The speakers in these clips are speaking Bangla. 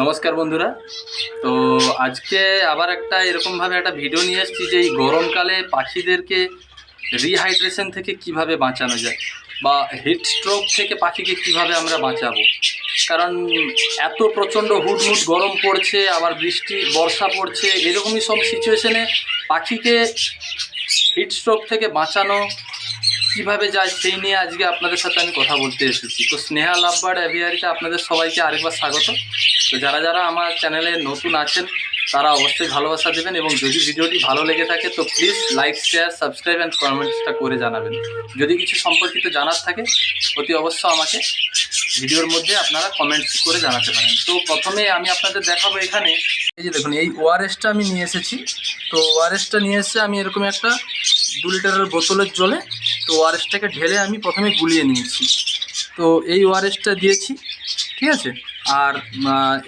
নমস্কার বন্ধুরা। তো আজকে আবার একটা এরকমভাবে একটা ভিডিও নিয়ে এসেছি যে এই গরমকালে পাখিদেরকে রিহাইড্রেশন থেকে কীভাবে বাঁচানো যায় বা হিট স্ট্রোক থেকে পাখিকে কীভাবে আমরা বাঁচাবো। কারণ এত প্রচণ্ড হুটমুট গরম পড়ছে, আবার বৃষ্টি, বর্ষা পড়ছে, এরকমই সব সিচুয়েশনে পাখিকে হিট স্ট্রোক থেকে বাঁচানো কীভাবে যায় সেই নিয়ে আজকে আপনাদের সাথে আমি কথা বলতে এসেছি। তো স্নেহা লাভবার্ড অ্যাভিয়ারিতে আপনাদের সবাইকে আরেকবার স্বাগত। তো যারা যারা আমার চ্যানেলে নতুন আছেন, তারা অবশ্যই ভালোবাসা দেবেন এবং যদি ভিডিওটি ভালো লেগে থাকে, তো please like share subscribe and কমেন্টসটা করে জানাবেন। যদি কিছু সম্পর্কিত জানার থাকে, অতি অবশ্য আমাকে ভিডিওর মধ্যে আপনারা কমেন্টস করে জানাতে পারেন। তো প্রথমে আমি আপনাদের দেখাবো এখানে। এই যে দেখুন, এই ওআরএসটা আমি নিয়ে এসেছি। তো ওআরএসটা নিয়ে এসে আমি এরকম একটা দু লিটারের বোতলের জলে, তো ওআরএসটাকে ঢেলে আমি প্রথমে গুলিয়ে নিয়েছি। তো এই ওআরএসটা দিয়েছি, ঠিক আছে? আর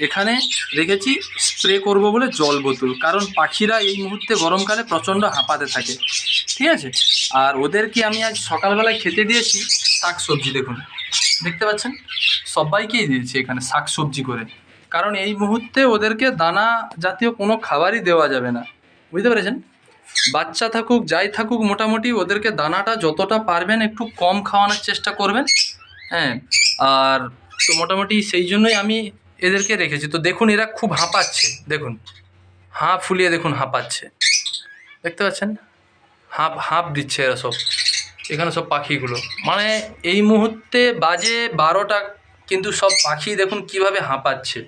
এখানে রেখেছি স্প্রে করব বলে জল বোতল। কারণ পাখিরা এই মুহূর্তে গরমকালে প্রচণ্ড হাঁপাতে থাকে। ঠিক আছে? আর ওদেরকে আমি আজ সকালবেলায় খেতে দিয়েছি শাক সবজি দেখুন। দেখতে পাচ্ছেন? সবাইকেই দিয়েছি এখানে শাক সবজি করে। কারণ এই মুহূর্তে ওদেরকে দানা জাতীয় কোনো খাবারই দেওয়া যাবে না। বুঝতে পেরেছেন? বাচ্চা থাকুক, যাই থাকুক, মোটামুটি ওদেরকে দানাটা যতটা পারবেন একটু কম খাওয়ানোর চেষ্টা করবেন। হ্যাঁ? আর তো মোটামুটি সেই জন্যই আমি এদেরকে রেখেছি। তো দেখুন, এরা খুব হাঁপাচ্ছে। দেখুন হাঁ ফুলিয়ে দেখুন হাঁপাচ্ছে। দেখতে পাচ্ছেন? হাঁপ হাঁপ দিচ্ছে এরা সব। এখানে সব পাখিগুলো। মানে এই মুহূর্তে বাজে বারোটা, কিন্তু সব পাখি দেখুন কীভাবে হাঁপাচ্ছে।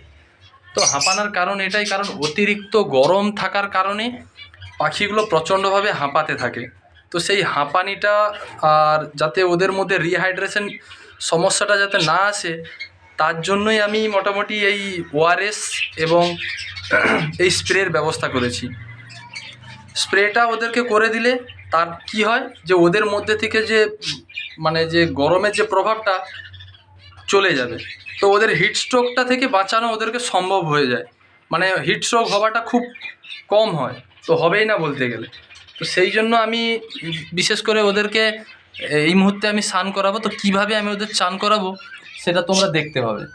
তো হাঁপানোর কারণ এটাই, কারণ অতিরিক্ত গরম থাকার কারণে পাখিগুলো প্রচণ্ডভাবে হাঁপাতে থাকে। তো সেই হাঁপানিটা আর যাতে ওদের মধ্যে রিহাইড্রেশন সমস্যাটা যাতে না আসে, তার জন্যই আমি মোটামুটি এই ওআরএস এবং এই স্প্রের ব্যবস্থা করেছি। স্প্রেটা ওদেরকে করে দিলে তার কি হয় যে ওদের মধ্যে থেকে যে মানে যে গরমের যে প্রভাবটা চলে যাবে। তো ওদের হিট স্ট্রোকটা থেকে বাঁচানো ওদেরকে সম্ভব হয়ে যায়। মানে হিট স্ট্রোক হওয়াটা খুব কম হয়। তো হবেই না বলতে গেলে। তো সেই জন্য আমি বিশেষ করে ওদেরকে এই মুহূর্তে আমি স্নান করাবো, তো কীভাবে আমি ওদের চান করাবো, সেটা তোমরা দেখতে পাবে।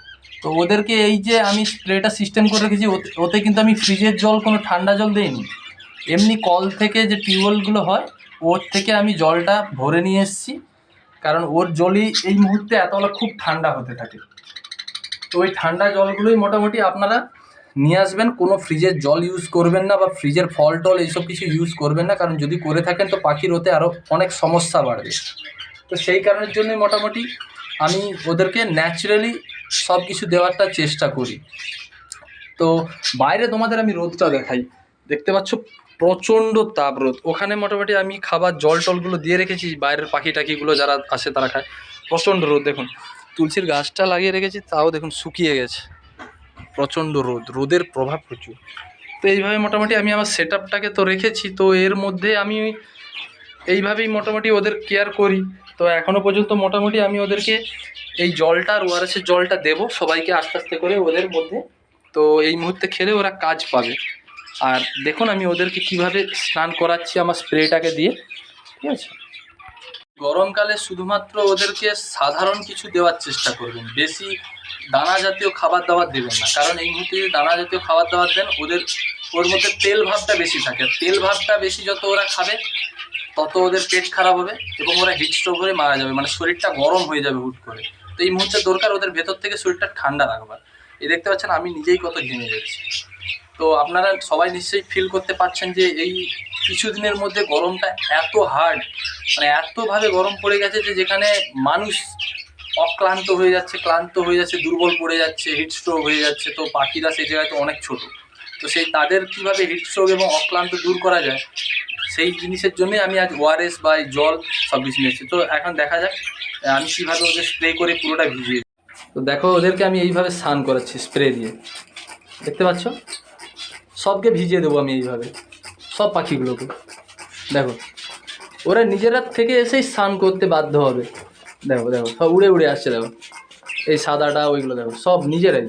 তো ওদেরকে এই যে আমি স্প্রেটা সিস্টেম করে রেখেছি, ওতে- কিন্তু আমি ফ্রিজের জল, কোনো ঠান্ডা জল দিইনি। এমনি কল থেকে যে টিউবওয়েলগুলো হয়, ওর থেকে আমি জলটা ভরে নিয়ে এসেছি, কারণ ওর জলই এই মুহূর্তে এতটা খুব ঠান্ডা হতে থাকে। তো ওই ঠান্ডা জলগুলোই মোটামুটি আপনারা নিয়ে আসবেন, কোনো ফ্রিজের জল ইউজ করবেন না বা ফ্রিজের ফল টল এইসব কিছু ইউজ করবেন না, কারণ যদি করে থাকেন তো পাখির ওতে আরও অনেক সমস্যা বাড়বে। তো সেই কারণের জন্যই মোটামুটি আমি ওদেরকে ন্যাচারালি সব কিছু দেওয়ারটা চেষ্টা করি। তো বাইরে তোমাদের আমি রোদটা দেখাই। দেখতে পাচ্ছ প্রচণ্ড তাপ রোদ। ওখানে মোটামুটি আমি খাবার, জল টলগুলো দিয়ে রেখেছি, বাইরের পাখি টাকিগুলো যারা আসে তারা খায়। প্রচণ্ড রোদ, দেখুন। তুলসীর গাছটা লাগিয়ে রেখেছি, তাও দেখুন শুকিয়ে গেছে। প্রচণ্ড রোদ, রোদের প্রভাব প্রচুর। তো এইভাবে মোটামুটি আমি আমার সেট তো রেখেছি, তো এর মধ্যে আমি এইভাবেই মোটামুটি ওদের কেয়ার করি। তো এখনও পর্যন্ত মোটামুটি আমি ওদেরকে এই জলটা আর ওআরএসের জলটা দেবো, সবাইকে আস্তে আস্তে করে ওদের মধ্যে। তো এই মুহূর্তে খেলে ওরা কাজ পাবে। আর দেখুন আমি ওদেরকে কীভাবে স্নান করাচ্ছি আমার স্প্রেটাকে দিয়ে, ঠিক আছে? গরমকালে শুধুমাত্র ওদেরকে সাধারণ কিছু দেওয়ার চেষ্টা করবেন, বেশি দানা জাতীয় খাবার দাবার দেবেন না। কারণ এই মুহূর্তে যদি দানা জাতীয় খাবার দাবার দেন, ওদের, ওর মধ্যে তেল ভাবটা বেশি থাকে। তেল ভাবটা বেশি যত ওরা খাবে, তত ওদের পেট খারাপ হবে এবং ওরা হিট স্ট্রোক হয়ে মারা যাবে। মানে শরীরটা গরম হয়ে যাবে হুট করে। তো এই মুহূর্তে দরকার ওদের ভেতর থেকে শরীরটা ঠান্ডা রাখবার। এই দেখতে পাচ্ছেন, আমি নিজেই কত ঘেমে যাচ্ছি। তো আপনারা সবাই নিশ্চয়ই ফিল করতে পারছেন যে এই কিছুদিনের মধ্যে গরমটা এত হার্ড মানে এতভাবে গরম পড়ে গেছে যে যেখানে মানুষ অক্লান্ত হয়ে যাচ্ছে, ক্লান্ত হয়ে যাচ্ছে, দুর্বল পড়ে যাচ্ছে হিট স্ট্রোক হয়ে যাচ্ছে। তো পাখিরা সেই জায়গায় তো অনেক ছোট। তো সেই তাদের কীভাবে হিট স্ট্রোক এবং অক্লান্ত দূর করা যায়, সেই জিনিসের জন্যই আমি আজ ওআরএস বা জল সব কিছু নিয়েছি। তো এখন দেখা যাক, আমি কীভাবে ওদের স্প্রে করে পুরোটা ভিজিয়ে। তো দেখো, ওদেরকে আমি এইভাবে স্নান করাচ্ছি স্প্রে দিয়ে। দেখতে পাচ্ছ? সবকে ভিজিয়ে দেবো আমি এইভাবে, সব পাখিগুলোকে। দেখো, ওরা নিজেরা থেকে এসেই স্নান করতে বাধ্য হবে। দেখো দেখো, সব উড়ে উড়ে আসছে, দেখো। এই সাদাটা, ওইগুলো দেখো, সব নিজেরাই।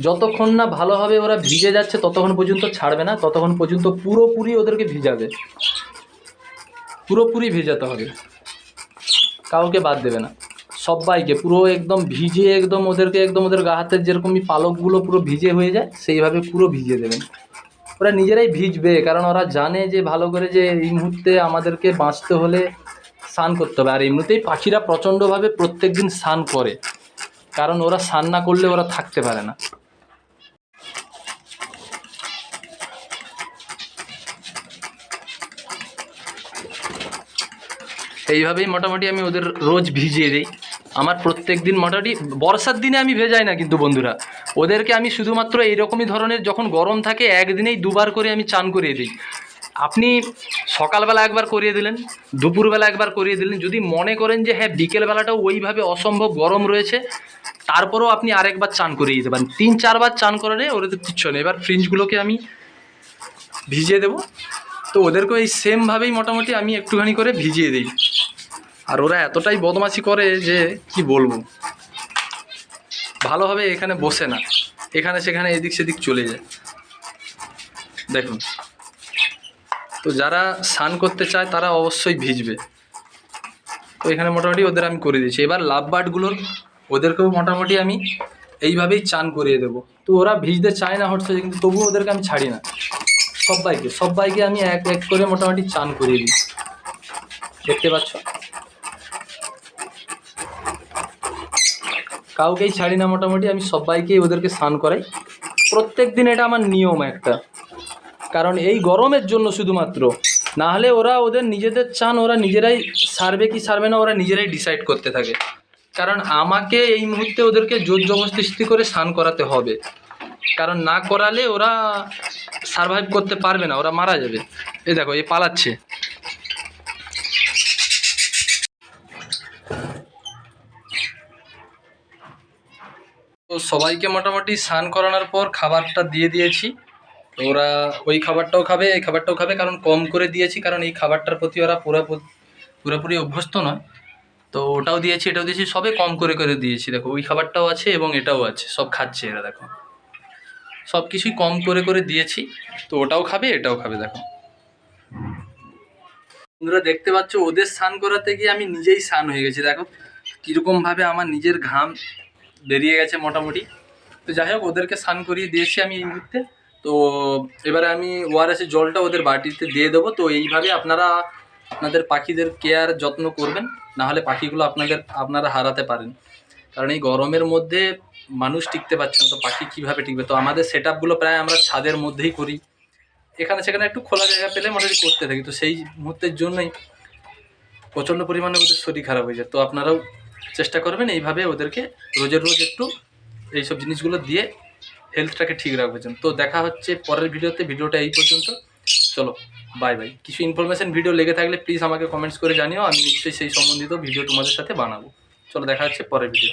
যতক্ষণ না ভালোভাবে ওরা ভিজে যাচ্ছে, ততক্ষণ পর্যন্ত ছাড়বে না, ততক্ষণ পর্যন্ত পুরোপুরি ওদেরকে ভিজাবে। পুরোপুরি ভেজাতে হবে। কাউকে বাদ দেবে না। সবাইকে পুরো একদম ভিজে একদম ওদেরকে, একদম ওদের গা হাতের যেরকমই পালকগুলো পুরো ভিজে হয়ে যায়, সেইভাবে পুরো ভিজে দেবেন। ওরা নিজেরাই ভিজবে, কারণ ওরা জানে যে ভালো করে যে এই মুহূর্তে আমাদেরকে বাঁচতে হলে স্নান করতে হবে। আর এমনিতেই পাখিরা প্রচণ্ডভাবে প্রত্যেক দিন স্নান করে। কারণ ওরা স্নান না করলে ওরা থাকতে পারে না। এইভাবেই মোটামুটি আমি ওদের রোজ ভিজিয়ে দিই। আমার প্রত্যেক দিন মোটামুটি বর্ষার দিনে আমি ভেজাই না কিন্তু বন্ধুরা। ওদেরকে আমি শুধুমাত্র এইরকমই ধরনের যখন গরম থাকে, একদিনেই দুবার করে আমি চান করিয়ে দিই। আপনি সকালবেলা একবার করিয়ে দিলেন, দুপুরবেলা একবার করিয়ে দিলেন, যদি মনে করেন যে হ্যাঁ বিকেলবেলাটাও ওইভাবে অসম্ভব গরম রয়েছে, তারপরেও আপনি আরেকবার চান করিয়ে দিতে পারেন। তিন, চারবার চান করে ওদের কিচ্ছু নেই। এবার ফ্রিজগুলোকে আমি ভিজিয়ে দেবো। তো ওদেরকেও এই সেমভাবেই মোটামুটি আমি একটুখানি করে ভিজিয়ে দিই। আর ওরা এতটাই বদমাশি করে যে কি বলব? ভালোভাবে এখানে বসে না। এখানে সেখানে এদিক সেদিক চলে যায়। দেখুন। তো যারা স্নান করতে চায় তারা অবশ্যই ভিজবে। তো এখানে মোটামুটি ওদের আমি করে দিয়েছি। এবার লাভ বার্ডগুলোর ওদেরকেও মোটামুটি আমি এইভাবেই চান করিয়ে দেবো। তো ওরা ভিজতে চায় না হচ্ছে, কিন্তু তবুও ওদেরকে আমি ছাড়ি না। সবাইকে সবাইকে আমি এক এক করে মোটামুটি চান করিয়ে দিই। দেখতে পাচ্ছ? কাউকেই ছাড়ি না মোটামুটি, আমি সবাইকেই ওদেরকে স্নান করাই। প্রত্যেক দিন এটা আমার নিয়ম একটা। কারণ এই গরমের জন্য শুধুমাত্র। না হলে ওরা ওদের নিজেদের চান, ওরা নিজেরাই সারবে কি সারবে না, ওরা নিজেরাই ডিসাইড করতে থাকে। কারণ আমাকে এই মুহূর্তে ওদেরকে জোর জবরদস্তি করে স্নান করাতে হবে। কারণ না করালে ওরা সারভাইভ করতে পারবে না, ওরা মারা যাবে। এই দেখো এই পালাচ্ছে। তো সবাইকে মোটামুটি স্নান করানোর পর খাবারটা দিয়ে দিয়েছি। তো ওরা ওই খাবারটাও খাবে, এই খাবারটাও খাবে, কারণ কম করে দিয়েছি, কারণ এই খাবারটার প্রতি ওরা পুরো পুরোপুরি অভ্যস্ত নয়। তো ওটাও দিয়েছি, এটাও দিয়েছি, সবে কম করে করে দিয়েছি, দেখো, ওই খাবারটাও আছে এবং এটাও আছে, সব খাচ্ছে এরা, দেখো। সব কিছুই কম করে করে দিয়েছি, তো ওটাও খাবে, এটাও খাবে, দেখো। বন্ধুরা, দেখতে পাচ্ছ, ওদের স্নান করাতে গিয়ে আমি নিজেই স্নান হয়ে গেছি, দেখো। কীরকমভাবে আমার নিজের ঘাম বেরিয়ে গেছে মোটামুটি। তো যাই হোক, ওদেরকে স্নান করিয়ে দিয়েছি আমি এই মুহূর্তে। তো এবারে আমি ওআরএসের জলটা ওদের বাটিতে দিয়ে দেবো। তো এইভাবে আপনারা আপনাদের পাখিদের কেয়ার যত্ন করবেন না হলে পাখিগুলো আপনাদের, আপনারা হারাতে পারেন। কারণ এই গরমের মধ্যে মানুষ টিকতে পারছে না, তো পাখি কীভাবে টিকবে? তো আমাদের সেট প্রায় আমরা ছাদের মধ্যেই করি। এখানে সেখানে একটু খোলা জায়গা পেলে মোটামুটি করতে থাকি। তো সেই মুহূর্তের জন্যই প্রচণ্ড পরিমাণে ওদের শরীর খারাপ হয়ে যায়। তো আপনারাও চেষ্টা করবেন এইভাবে ওদেরকে রোজের রোজ একটু এইসব জিনিসগুলো দিয়ে হেলথটাকে ঠিক রাখবেন তো দেখা হচ্ছে পরের ভিডিওতে, ভিডিওটা এই পর্যন্ত। চলো বাই বাই কিছু ইনফরমেশান ভিডিও লেগে থাকলে প্লিজ আমাকে কমেন্টস করে জানিও, আমি নিশ্চয়ই সেই সম্বন্ধিত ভিডিও তোমাদের সাথে বানাবো। চলো, দেখা হচ্ছে পরের ভিডিও